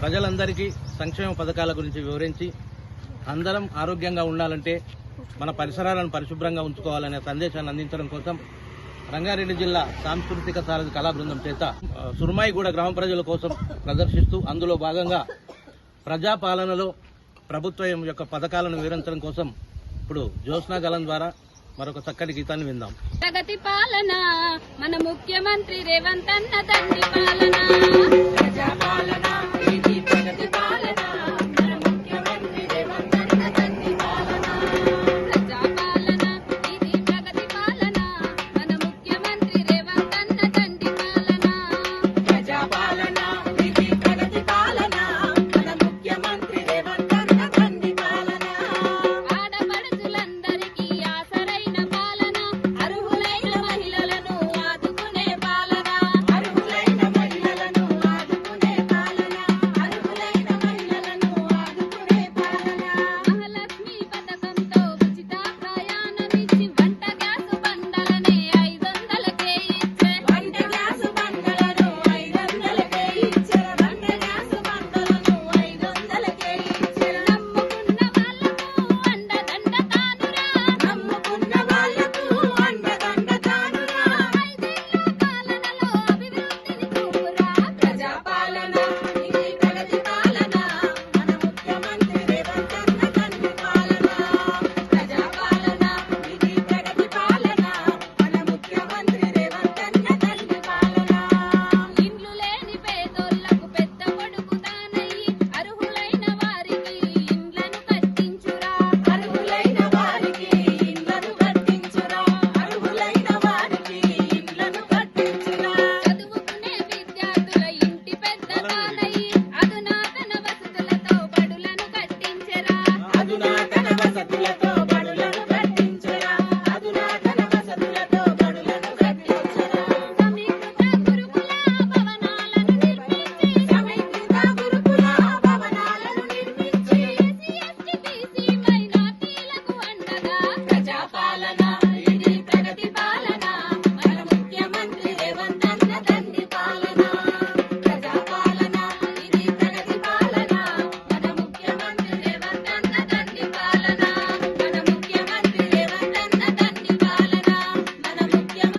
ప్రజలందరికీ సంక్షేమ పథకాల గురించి వివరించి అందరం ఆరోగ్యంగా ఉండాలంటే మన పరిసరాలను పరిశుభ్రంగా ఉంచుకోవాలనే సందేశాన్ని అందించడం కోసం రంగారెడ్డి జిల్లా సాంస్కృతిక సారథి కళా బృందం చేత ఆ, సుర్మాయిగూడ గ్రామ ప్రజల కోసం ప్రదర్శిస్తూ అందులో భాగంగా ప్రజాపాలనలో ప్రభుత్వం యొక్క పథకాలను వివరించడం కోసం ఇప్పుడు జ్యోత్స్నా గలం ద్వారా మరొక చక్కటి గీతాన్ని విందాం. ప్రగతి పాలన మన ముఖ్యమంత్రి రేవంత్ అన్న తండ్రి పాలన. vaso, la copa.